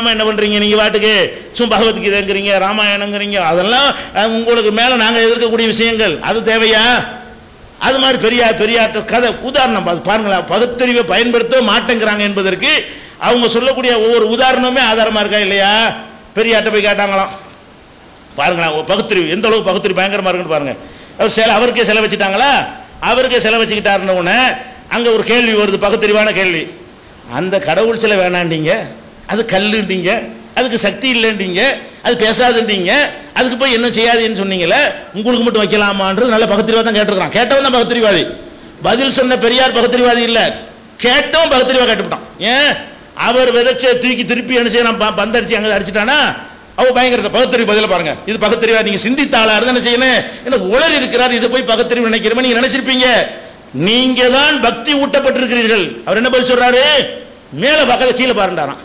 இல்லாம என்ன பண்றீங்க? நீங்க வாட்டுக்கு சும்மா பகவத்கீதைங்கிறீங்க ராமாயணங்கிறீங்க அதெல்லாம் உங்களுக்கு மேல நாங்க எதிர்க்கக்கூடிய விஷயங்கள். அது தேவையா? அது மாதிரி பெரியார் பெரியார் கதை உதாரணம் அது பாருங்களேன் பகுத்தறிவை பயன்படுத்த மாட்டேங்கிறாங்க என்பதற்கு அவங்க சொல்லக்கூடிய ஒவ்வொரு உதாரணமே ஆதாரமா இருக்கா இல்லையா? பெரியார்ட்ட போய் கேட்டாங்களாம். பாருங்களேன் பகுத்தறிவு எந்த அளவுக்கு பகுத்தறிவு பயங்கரமா இருக்குன்னு பாருங்க. அவர் சில அவருக்கே செலவு வச்சுட்டாங்களா? அவருக்கே செலவு வச்சுக்கிட்டாருன்னு உடனே அங்கே ஒரு கேள்வி வருது பகுத்தறிவான கேள்வி. அந்த கடவுள் சிலை வேணாண்டீங்க. அது கல்லுன்றீங்க அதுக்கு சக்தி இல்லைன்றீங்க அது பேசாதுன்றீங்க அதுக்கு போய் என்ன செய்யாதுன்னு சொன்னீங்களே உங்களுக்கு மட்டும் வைக்கலாமான்றது நல்ல பகத்திரிவாதி தான் கேட்டிருக்கான் கேட்டவன் தான் பகத்திரிவாதி பதில் சொன்ன பெரியார் பகத்திரிவாதி இல்லை. கேட்டவன் பகத்திரிவா கேட்டுவிட்டான். ஏன்? அவர் விதைச்ச தூக்கி திருப்பி என்ன செய்யணும் ப- பந்தடிச்சு அங்கே அடிச்சிட்டானா? அவள் பயங்கரத்தை. பகுத்தறிவு பதில பாருங்க. இது பகுத்தறிவா. நீங்க சிந்தித்தாளா இருந்தா என்ன செய்யணும்? என்ன உளர் இருக்கிறார். இதை போய் பகுத்தறிவு நினைக்கிறமே? நீங்க நினைச்சிருப்பீங்க. நீங்க தான் பக்தி ஊட்டப்பட்டிருக்கிறீர்கள். அவர் என்ன பதில் சொல்றாரு? மேல பக்கத்தை கீழே பாருண்டாராம்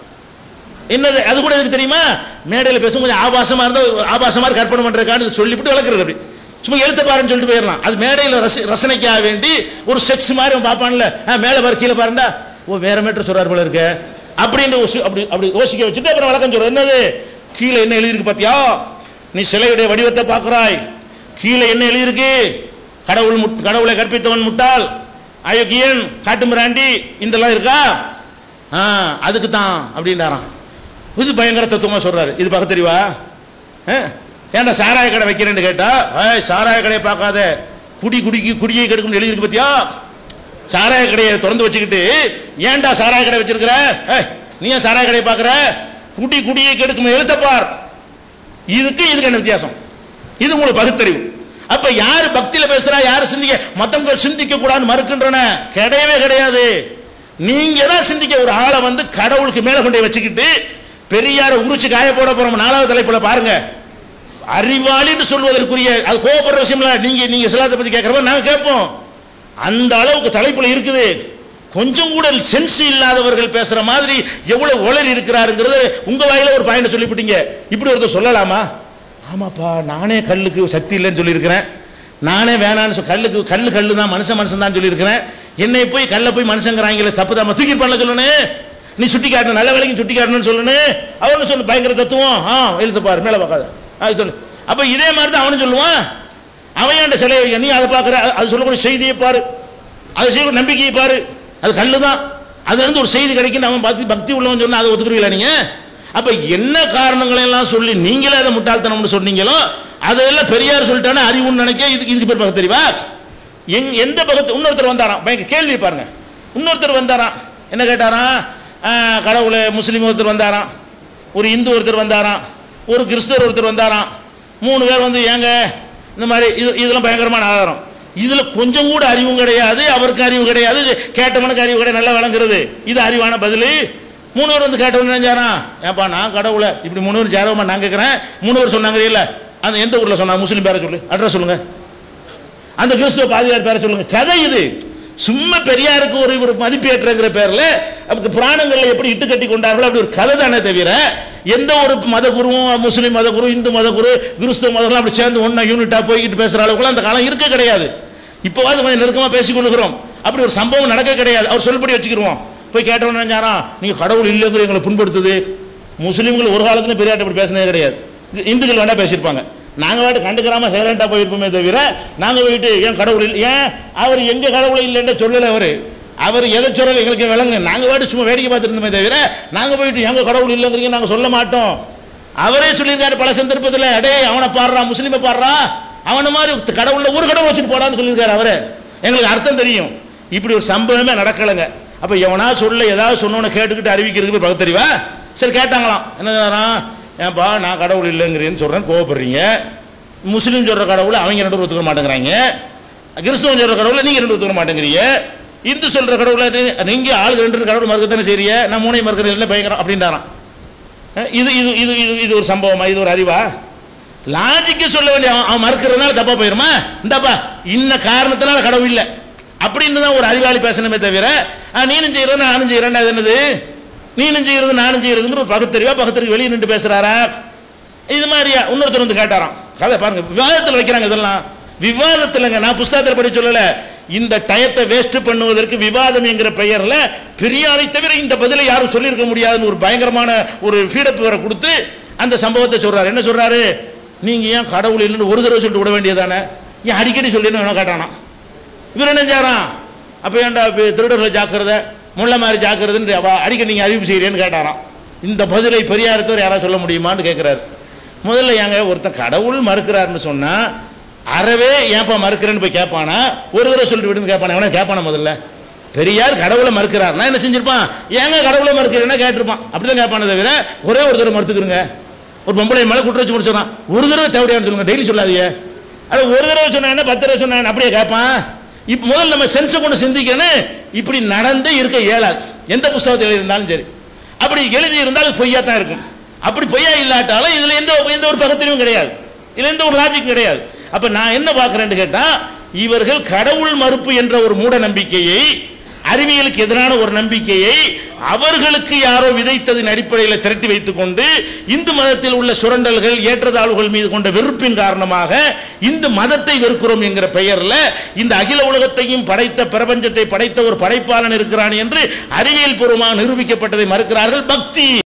என்னது அது கூட எதுக்கு தெரியுமா? மேடையில் பேசும் கொஞ்சம் ஆபாசமாக இருந்தால் ஆபாசமாக கற்பனை பண்றதுக்கான்னு சொல்லிவிட்டு வளர்க்குறது அப்படி. சும்மா எழுத்த பாருன்னு சொல்லிட்டு போயிடலாம். அது மேடையில் ரசி ரசனைக்காக வேண்டி ஒரு செக்ஸ் மாதிரி அவன் பார்ப்பான்ல. ஆ, மேலே பாரு கீழே பாருண்டா. ஓ வேற மீட்டர் சொல்கிறார் போல இருக்க. அப்படின்னு அப்படி அப்படி யோசிக்க வச்சுட்டு அப்புறம் வழக்கம் சொல்ற என்னது? கீழே என்ன எழுதியிருக்கு பார்த்தியா நீ சிலையுடைய வடிவத்தை பார்க்குறாய். கீழே என்ன எழுதியிருக்கு? கடவுள் முட்- கடவுளை கற்பித்தவன் முட்டாள். அயோக்கியன் காட்டுமிராண்டி இதெல்லாம் இருக்கா? ஆ அதுக்கு தான் அப்படின்றாராம். இது பயங்கர தத்துவமாக சொல்கிறாரு இது பக்கத்தறிவா ஏன்டா சாராய கடை வைக்கிறேன்னு கேட்டால் ஏய் சாராய கடையை பார்க்காத. குடி குடிக்கு குடியை கெடுக்கும் எழுதிருக்கு பத்தியா? சாராய கடையை திறந்து வச்சுக்கிட்டு ஏன்டா சாராய கடை வச்சிருக்கிற? ஏய் நீ ஏன் சாராய கடையை பார்க்குற? குடி குடியை கெடுக்கும் எழுத்தப்பார் இதுக்கு இதுக்கு என்ன வித்தியாசம்? இது உங்களுக்கு பகுத்தறிவு. அப்ப யார் பக்தியில பேசுறா யார் சிந்திக்க? மத்தவங்க சிந்திக்க கூடாதுன்னு மறுக்கின்றன. கிடையவே கிடையாது. நீங்க தான் சிந்திக்க. ஒரு ஆளை வந்து கடவுளுக்கு மேல கொண்டு வச்சுக்கிட்டு பெரியார உரிச்சு காய போட போறோம் நாலாவது தலைப்புல பாருங்க. அறிவாளின்னு சொல்வதற்குரிய அது கோவப்படுற விஷயம் நீங்க நீங்க சிலாத்தை பத்தி கேட்கறப்ப நாங்க கேட்போம். அந்த அளவுக்கு தலைப்புல இருக்குது. கொஞ்சம் கூட சென்ஸ் இல்லாதவர்கள் பேசுற மாதிரி எவ்வளவு உளறி இருக்கிறாருங்கிறது உங்க வாயில ஒரு பாயிண்ட் சொல்லிவிட்டீங்க. இப்படி ஒருத்தர் சொல்லலாமா? ஆமாப்பா நானே கல்லுக்கு சக்தி இல்லைன்னு சொல்லியிருக்கிறேன். நானே வேணான்னு சொல் கல்லுக்கு கல் கல்லு தான் மனுஷன் மனுஷன் தான் சொல்லியிருக்கிறேன். என்னை போய் கல்லை போய் மனுஷங்கிறாங்களே தப்பு தான் தூக்கி பண்ண சொல்லணும் நீ சுட்டி காட்டணும் நல்ல வேலைக்கு சுட்டி காட்டணும்னு சொல்லணும் அவனு சொல்லு பயங்கர தத்துவம். ஆ எழுத்து பாரு மேலே பார்க்காத. அது சொல்லு. அப்போ இதே மாதிரி தான் அவனும் சொல்லுவான். அவன் ஏன்டா சிலை நீ அதை பார்க்குற அது சொல்லக்கூடிய செய்தியை பாரு. அதை செய்யக்கூடிய நம்பிக்கையை பாரு. அது கல்லு தான் அதுலேருந்து ஒரு செய்தி கிடைக்குன்னு அவன் பக்தி பக்தி உள்ளவன் சொன்னால் அதை ஒத்துக்கிறீங்களா நீங்க? அப்போ என்ன காரணங்களை எல்லாம் சொல்லி நீங்களே அதை முட்டாள்தனம்னு சொன்னீங்களோ அதெல்லாம் பெரியார் சொல்லிட்டானே அறிவுன்னு நினைக்க இது இதுக்கு பேர் பக்கம் தெரியுமா? எங் எந்த பக்கத்து இன்னொருத்தர் வந்தாராம். பயங்க கேள்வி பாருங்க. இன்னொருத்தர் வந்தாராம். என்ன கேட்டாராம்? கடவுளை முஸ்லீம் ஒருத்தர் வந்தாராம். ஒரு இந்து ஒருத்தர் வந்தாராம். ஒரு கிறிஸ்தவர் ஒருத்தர் வந்தாராம். மூணு பேர் வந்து ஏங்க இந்த மாதிரி இது இதெல்லாம் பயங்கரமான ஆதாரம். இதில் கொஞ்சம் கூட அறிவும் கிடையாது அவருக்கு அறிவு கிடையாது கேட்டவனுக்கு அறிவு கிடையாது நல்லா விளங்குறது. இது அறிவான பதில். மூணு பேர் வந்து கேட்டவன் நினைஞ்சாராம் ஏப்பா நான் கடவுளை இப்படி மூணு பேர் சேரவமா நான் கேட்குறேன் மூணு பேர் சொன்னாங்க இல்லை. அந்த எந்த ஊரில் சொன்னாங்க முஸ்லீம் பேரை சொல்லு அட்ரஸ் சொல்லுங்கள் அந்த கிறிஸ்துவ பாதியார் பேரை சொல்லுங்கள் கதை இது. சும்மா பெரியாருக்கு ஒரு ஒரு மதிப்பேற்றங்கிற பேரில் நமக்கு புராணங்களில் எப்படி இட்டு கட்டி கொண்டார்களோ அப்படி ஒரு கதை தானே தவிர எந்த ஒரு மத குருவும் முஸ்லீம் மத குரு இந்து மத குரு கிறிஸ்துவ மதம்லாம் அப்படி சேர்ந்து ஒன்றா யூனிட்டாக போய்கிட்டு பேசுற அளவுக்குலாம் அந்த காலம் இருக்க கிடையாது. இப்போவாது கொஞ்சம் நெருக்கமாக பேசிக்கொள்கிறோம் அப்படி ஒரு சம்பவம் நடக்க கிடையாது. அவர் சொல்படி வச்சுக்கிடுவோம் போய் கேட்டவன் நினைச்சாரா நீங்கள் கடவுள் இல்லைங்கிற எங்களை புண்படுத்துது. முஸ்லீம்கள் ஒரு காலத்துலேயும் பெரியாட்ட இப்படி பேசினதே கிடையாது. இந்துக்கள் வேண்டாம் பேசியிருப்பாங்க. நாங்கள் வாட்டு கண்டுக்கிறாமல் சைலண்டா போயிருப்போமே தவிர நாங்கள் போயிட்டு ஏன் கடவுள் இல்லை ஏன்? அவர் எங்கள் கடவுள் இல்லைன்னு சொல்லலை அவர். அவர் எதை சொல்லலை எங்களுக்கு விளங்கு நாங்கள் வாட்டு சும்மா வேடிக்கை பார்த்துருந்தோமே தவிர நாங்கள் போயிட்டு எங்கள் கடவுள் இல்லைங்கிறீங்க நாங்கள் சொல்ல மாட்டோம். அவரே சொல்லியிருக்காரு பல சந்தர்ப்பத்தில் அடே அவனை பாடுறான் முஸ்லீமை பாடுறான் அவன மாதிரி கடவுளில் ஒரு கடவுள் வச்சுட்டு போடான்னு சொல்லியிருக்காரு அவர். எங்களுக்கு அர்த்தம் தெரியும். இப்படி ஒரு சம்பவமே நடக்கலைங்க. அப்போ எவனா சொல்ல ஏதாவது சொன்னோன்னு கேட்டுக்கிட்டு அறிவிக்கிறதுக்கு பகுத்தறிவா? சரி கேட்டாங்களாம். என்ன? ஏன்பா நான் கடவுள் இல்லைங்கிறேன்னு சொல்கிறேன் கோவப்படுறீங்க. முஸ்லீம் சொல்கிற கடவுளை அவங்க ரெண்டு ஒத்துக்க மாட்டேங்கிறாங்க. கிறிஸ்தவன் சொல்கிற கடவுளை நீங்கள் ரெண்டு ஒத்துக்க மாட்டேங்கிறீங்க. இந்து சொல்கிற கடவுளை நீங்கள் ஆளுக்கு ரெண்டு ரெண்டு கடவுள் மறுக்கத்தானே செய்றீங்க. நான் மூணையும் மறுக்கிறேன் இல்லை பயங்கரம் அப்படின்றாராம். இது இது இது இது இது ஒரு சம்பவமா? இது ஒரு அறிவா? லாஜிக்கு சொல்ல வேண்டிய அவன் அவன் மறுக்கிறதுனால தப்பா போயிருமா? இந்தாப்பா இன்ன காரணத்தினால கடவுள் இல்லை. அப்படின்னு தான் ஒரு அறிவாளி பேசணுமே தவிர நீனும் செய்கிறேன் நானும் செய்கிறேன் அது என்னது? நீனும் செய்யறது நானும் செய்யறதுங்கிற ஒரு பகுத்தறிவா பகுத்தறிவு வெளியே நின்று பேசுறாரா? இது மாதிரியா? இன்னொருத்தர் வந்து கேட்டாராம். கதை பாருங்க. விவாதத்தில் வைக்கிறாங்க இதெல்லாம். விவாதத்தில்ங்க நான் புஸ்தகத்தில் படி சொல்லல. இந்த டயத்தை வேஸ்ட் பண்ணுவதற்கு விவாதம் என்கிற பெயரில் பெரியாரை தவிர இந்த பதிலை யாரும் சொல்லியிருக்க முடியாதுன்னு ஒரு பயங்கரமான ஒரு ஃபீடப் வர கொடுத்து அந்த சம்பவத்தை சொல்றாரு. என்ன சொல்றாரு? நீங்க ஏன் கடவுள் இல்லைன்னு ஒரு தடவை சொல்லிட்டு விட வேண்டியதானே? ஏன் அடிக்கடி சொல்லின்னு வேணா காட்டானா? இவர் என்ன செய்யறான் அப்போ ஏன்டா திருடர்களை ஜாக்கிரதை? முள்ள மாதிரி ஜாக்கிரதைன்னு அவ அடிக்கடி நீங்கள் அறிவிப்பு செய்கிறேன்னு கேட்டாராம். இந்த பதிலை பெரியாரத்தவர் யாராவது சொல்ல முடியுமான்னு கேட்குறாரு முதல்ல ஏங்க ஒருத்தன் கடவுள் மறுக்கிறாருன்னு சொன்னால் அறவே ஏன்ப்பா மறுக்கிறேன்னு போய் கேட்பானா ஒரு தடவை சொல்லிட்டு விடுன்னு கேட்பானா எவனா கேட்பானா முதல்ல? பெரியார் கடவுளை மறுக்கிறார்னா என்ன செஞ்சிருப்பான்? ஏங்க கடவுளை மறுக்கிறேன்னா கேட்டிருப்பான். அப்படிதான் கேட்பானே தவிர ஒரே ஒரு தடவை மறுத்துக்கிறங்க ஒரு பொம்பளை மேலே குற்ற வச்சு முடிச்சிடறான். ஒரு தடவை தேவையான்னு சொல்லுங்க. டெய்லி சொல்லாதீங்க. அது ஒரு தடவை சொன்னா என்ன பத்து தடவை சொன்னா அப்படியே கேட்பான் இப்போ முதல்ல நம்ம சென்ஸை கொண்டு சிந்திக்கணும். இப்படி நடந்தே இருக்க இயலாது. எந்த புஸ்தகத்தில் எழுதியிருந்தாலும் சரி. அப்படி எழுதி இருந்தால் அது பொய்யா தான் இருக்கும். அப்படி பொய்யா இல்லாட்டாலும் இதுல எந்த எந்த ஒரு பகத்திலும் கிடையாது. இதுல எந்த ஒரு லாஜிக் கிடையாது. அப்ப நான் என்ன பார்க்கிறேன்னு கேட்டா இவர்கள் கடவுள் மறுப்பு என்ற ஒரு மூட நம்பிக்கையை அறிவியலுக்கு எதிரான ஒரு நம்பிக்கையை அவர்களுக்கு யாரோ விதைத்ததின் அடிப்படையில் திரட்டி வைத்துக் கொண்டு இந்து மதத்தில் உள்ள சுரண்டல்கள் ஏற்றத்தாழ்வுகள் மீது கொண்ட வெறுப்பின் காரணமாக இந்து மதத்தை வெறுக்கிறோம் என்கிற பெயர்ல இந்த அகில உலகத்தையும் படைத்த பிரபஞ்சத்தை படைத்த ஒரு படைப்பாளன் இருக்கிறான் என்று அறிவியல் பூர்வமாக நிரூபிக்கப்பட்டதை மறுக்கிறார்கள் பக்தி.